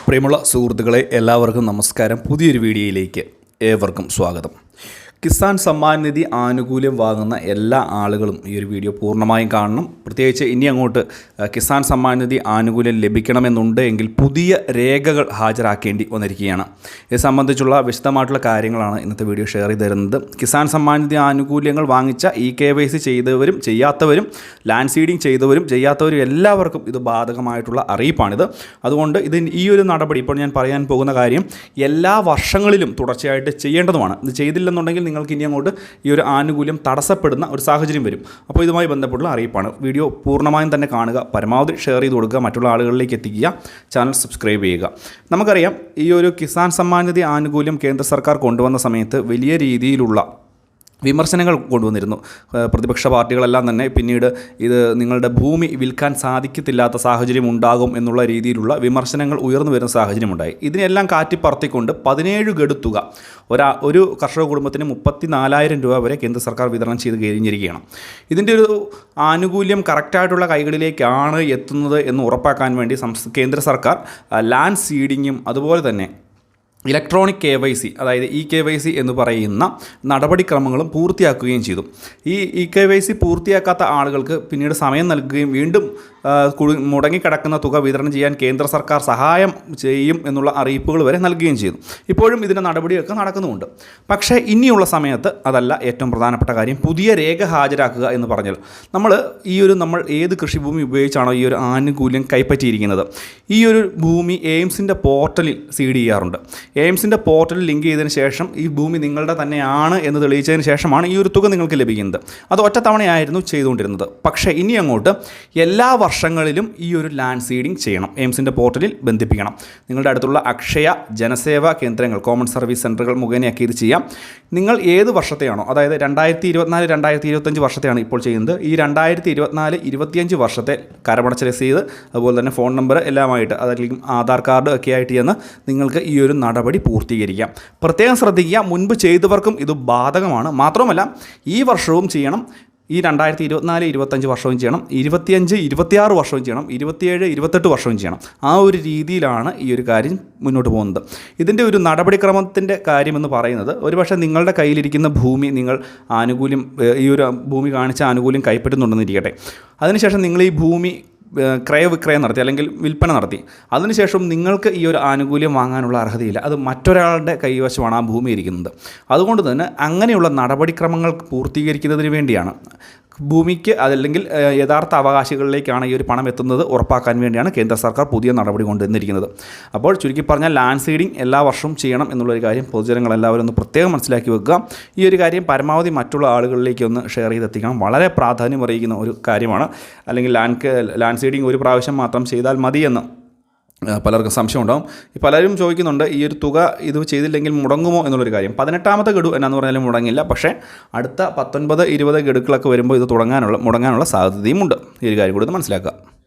പ്രിയമുള്ള സുഹൃത്തുക്കളെ എല്ലാവർക്കും നമസ്കാരം. പുതിയൊരു വീഡിയോയിലേക്ക് ഏവർക്കും സ്വാഗതം. കിസാൻ സമ്മാൻ നിധി ആനുകൂല്യം വാങ്ങുന്ന എല്ലാ ആളുകളും ഈ ഒരു വീഡിയോ പൂർണമായും കാണണം. പ്രത്യേകിച്ച് ഇനി അങ്ങോട്ട് കിസാൻ സമ്മാൻ നിധി ആനുകൂല്യം ലഭിക്കണമെന്നുണ്ട് എങ്കിൽ പുതിയ രേഖകൾ ഹാജരാക്കേണ്ടി വന്നിരിക്കുകയാണ്. ഇത് സംബന്ധിച്ചുള്ള വിശദമായിട്ടുള്ള കാര്യങ്ങളാണ് ഇന്നത്തെ വീഡിയോ ഷെയർ ചെയ്ത് തരുന്നത്. കിസാൻ സമ്മാൻ നിധി ആനുകൂല്യങ്ങൾ വാങ്ങിച്ച ഇ കെ വൈ സി ചെയ്തവരും ചെയ്യാത്തവരും ലാൻഡ് സീഡിങ് ചെയ്തവരും ചെയ്യാത്തവരും എല്ലാവർക്കും ഇത് ബാധകമായിട്ടുള്ള അറിയിപ്പാണിത്. അതുകൊണ്ട് ഇത് ഈ ഒരു നടപടി ഇപ്പോൾ ഞാൻ പറയാൻ പോകുന്ന കാര്യം എല്ലാ വർഷങ്ങളിലും തുടർച്ചയായിട്ട് ചെയ്യേണ്ടതുമാണ്. ഇത് ചെയ്തില്ലെന്നുണ്ടെങ്കിൽ നിങ്ങൾക്ക് ഇനി അങ്ങോട്ട് ഈ ഒരു ആനുകൂല്യം തടസ്സപ്പെടുന്ന ഒരു സാഹചര്യം വരും. അപ്പോൾ ഇതുമായി ബന്ധപ്പെട്ടുള്ള അറിയിപ്പാണ്. വീഡിയോ പൂർണമായും തന്നെ കാണുക പരമാവധി ഷെയർ ചെയ്ത് കൊടുക്കുക മറ്റുള്ള ആളുകളിലേക്ക് എത്തിക്കുക ചാനൽ സബ്സ്ക്രൈബ് ചെയ്യുക. നമുക്കറിയാം ഈ ഒരു കിസാൻ സമ്മാൻ നിധി ആനുകൂല്യം കേന്ദ്ര സർക്കാർ കൊണ്ടുവന്ന സമയത്ത് വലിയ രീതിയിലുള്ള വിമർശനങ്ങൾ കൊണ്ടുവന്നിരുന്നു. പ്രതിപക്ഷ പാർട്ടികളെല്ലാം തന്നെ പിന്നീട് ഇത് നിങ്ങളുടെ ഭൂമി വിൽക്കാൻ സാധിക്കത്തില്ലാത്ത സാഹചര്യം ഉണ്ടാകും എന്നുള്ള രീതിയിലുള്ള വിമർശനങ്ങൾ ഉയർന്നു വരുന്ന സാഹചര്യമുണ്ടായി. ഇതിനെല്ലാം കാറ്റിപ്പറത്തിക്കൊണ്ട് പതിനേഴ് ഗഡുത്തുക തുക ഒരാ ഒരു കർഷക കുടുംബത്തിന് മുപ്പത്തി നാലായിരം രൂപ വരെ കേന്ദ്ര സർക്കാർ വിതരണം ചെയ്ത് കഴിഞ്ഞിരിക്കുകയാണ്. ഇതിന്റെ ഒരു ആനുകൂല്യം കറക്റ്റായിട്ടുള്ള കൈകളിലേക്കാണ് എത്തുന്നത് എന്ന് ഉറപ്പാക്കാൻ വേണ്ടി കേന്ദ്ര സർക്കാർ ലാൻഡ് സീഡിങ്ങും അതുപോലെ തന്നെ ഇലക്ട്രോണിക് കെ വൈ സി അതായത് ഇ കെ വൈ സി എന്ന് പറയുന്ന നടപടിക്രമങ്ങളും പൂർത്തിയാക്കുകയും ചെയ്തു. ഈ ഇ കെ വൈ സി പൂർത്തിയാക്കാത്ത ആളുകൾക്ക് പിന്നീട് സമയം നൽകുകയും വീണ്ടും മുടങ്ങിക്കിടക്കുന്ന തുക വിതരണം ചെയ്യാൻ കേന്ദ്ര സർക്കാർ സഹായം ചെയ്യും എന്നുള്ള അറിയിപ്പുകൾ വരെ നൽകുകയും ചെയ്തു. ഇപ്പോഴും ഇതിന്റെ നടപടിയൊക്കെ നടക്കുന്നുമുണ്ട്. പക്ഷേ ഇനിയുള്ള സമയത്ത് അതല്ല ഏറ്റവും പ്രധാനപ്പെട്ട കാര്യം പുതിയ രേഖ ഹാജരാക്കുക എന്ന് പറഞ്ഞാൽ. നമ്മൾ ഈ ഒരു നമ്മൾ ഏത് കൃഷിഭൂമി ഉപയോഗിച്ചാണോ ഈ ഒരു ആനുകൂല്യം കൈപ്പറ്റിയിരിക്കുന്നത്. ഈ ഒരു ഭൂമി എയിംസിന്റെ പോർട്ടലിൽ സീഡ് ചെയ്യാറുണ്ട്. എയിംസിന്റെ പോർട്ടലിൽ ലിങ്ക് ചെയ്തതിന് ശേഷം ഈ ഭൂമി നിങ്ങളുടെ തന്നെയാണ് എന്ന് തെളിയിച്ചതിന് ശേഷമാണ് ഈ ഒരു തുക നിങ്ങൾക്ക് ലഭിക്കുന്നത്. അത് ഒറ്റത്തവണയായിരുന്നു ചെയ്തുകൊണ്ടിരുന്നത്. പക്ഷേ ഇനി അങ്ങോട്ട് എല്ലാ വർഷങ്ങളിലും ഈ ഒരു ലാൻഡ് സീഡിംഗ് ചെയ്യണം. എയിംസിന്റെ പോർട്ടലിൽ ബന്ധിപ്പിക്കണം. നിങ്ങളുടെ അടുത്തുള്ള അക്ഷയ ജനസേവാ കേന്ദ്രങ്ങൾ കോമൺ സർവീസ് സെന്ററുകൾ മുഖേനയൊക്കെ ഇത് ചെയ്യാം. നിങ്ങൾ ഏത് വർഷത്തെയാണോ അതായത് രണ്ടായിരത്തി ഇരുപത്തിനാല് രണ്ടായിരത്തി ഇരുപത്തഞ്ച് വർഷത്തെയാണ് ഇപ്പോൾ ചെയ്യുന്നത്. ഈ രണ്ടായിരത്തി ഇരുപത്തിനാല് ഇരുപത്തിയഞ്ച് വർഷത്തെ കരമടച്ച രസീത് അതുപോലെ തന്നെ ഫോൺ നമ്പർ എല്ലാമായിട്ട് അതല്ലെങ്കിൽ ആധാർ കാർഡ് ഒക്കെ ആയിട്ട് ചെന്ന് നിങ്ങൾക്ക് ഈ ഒരു നടപടി പൂർത്തീകരിക്കാം. പ്രത്യേകം ശ്രദ്ധിക്കുക മുൻപ് ചെയ്തവർക്കും ഇത് ബാധകമാണ്. മാത്രമല്ല ഈ വർഷവും ചെയ്യണം. ഈ രണ്ടായിരത്തി ഇരുപത്തിനാല് ഇരുപത്തഞ്ച് വർഷവും ചെയ്യണം. ഇരുപത്തിയഞ്ച് ഇരുപത്തിയാറ് വർഷവും ചെയ്യണം. ഇരുപത്തിയേഴ് ഇരുപത്തെട്ട് വർഷവും ചെയ്യണം. ആ ഒരു രീതിയിലാണ് ഈ ഒരു കാര്യം മുന്നോട്ട് പോകുന്നത്. ഇതിന്റെ ഒരു നടപടിക്രമത്തിന്റെ കാര്യമെന്ന് പറയുന്നത് ഒരുപക്ഷെ നിങ്ങളുടെ കയ്യിലിരിക്കുന്ന ഭൂമി നിങ്ങൾ ആനുകൂല്യം ഈ ഒരു ഭൂമി കാണിച്ച ആനുകൂല്യം കൈപ്പറ്റുന്നുണ്ടെന്നിരിക്കട്ടെ. അതിനുശേഷം നിങ്ങൾ ഈ ഭൂമി ക്രയവിക്രയം നടത്തി അല്ലെങ്കിൽ വിൽപ്പന നടത്തി. അതിനുശേഷം നിങ്ങൾക്ക് ഈ ഒരു ആനുകൂല്യം വാങ്ങാനുള്ള അർഹതയില്ല. അത് മറ്റൊരാളുടെ കൈവശമാണ് ആ ഭൂമി ഇരിക്കുന്നത്. അതുകൊണ്ട് തന്നെ അങ്ങനെയുള്ള നടപടിക്രമങ്ങൾ പൂർത്തീകരിക്കുന്നതിന് വേണ്ടിയാണ് ഭൂമിക്ക് അതല്ലെങ്കിൽ യഥാർത്ഥ അവകാശികളിലേക്കാണ് ഈ ഒരു പണം എത്തുന്നത് ഉറപ്പാക്കാൻ വേണ്ടിയാണ് കേന്ദ്ര സർക്കാർ പുതിയ നടപടി കൊണ്ടുവന്നിരിക്കുന്നത്. അപ്പോൾ ചുരുക്കി പറഞ്ഞാൽ ലാൻഡ് സീഡിംഗ് എല്ലാ വർഷവും ചെയ്യണം എന്നുള്ളൊരു കാര്യം പൊതുജനങ്ങൾ എല്ലാവരും ഒന്ന് പ്രത്യേകം മനസ്സിലാക്കി വെക്കുക. ഈ ഒരു കാര്യം പരമാവധി മറ്റുള്ള ആളുകളിലേക്ക് ഒന്ന് ഷെയർ ചെയ്തെത്തിക്കണം. വളരെ പ്രാധാന്യം അറിയിക്കുന്ന ഒരു കാര്യമാണ്. അല്ലെങ്കിൽ ലാൻഡ് ലാൻഡ് സീഡിംഗ് ഒരു പ്രാവശ്യം മാത്രം ചെയ്താൽ മതിയെന്ന് പലർക്കും സംശയം ഉണ്ടാവും. പലരും ചോദിക്കുന്നുണ്ട് ഈ ഒരു തുക ഇത് ചെയ്തില്ലെങ്കിൽ മുടങ്ങുമോ എന്നുള്ളൊരു കാര്യം. പതിനെട്ടാമത്തെ ഗഡു എന്നാന്ന് പറഞ്ഞാലും മുടങ്ങില്ല. പക്ഷേ അടുത്ത പത്തൊൻപത് ഇരുപത് ഗഡുക്കളൊക്കെ വരുമ്പോൾ ഇത് തുടങ്ങാനുള്ള മുടങ്ങാനുള്ള സാധ്യതയും ഉണ്ട് ഈ ഒരു കാര്യം കൂടി ഒന്ന് മനസ്സിലാക്കുക.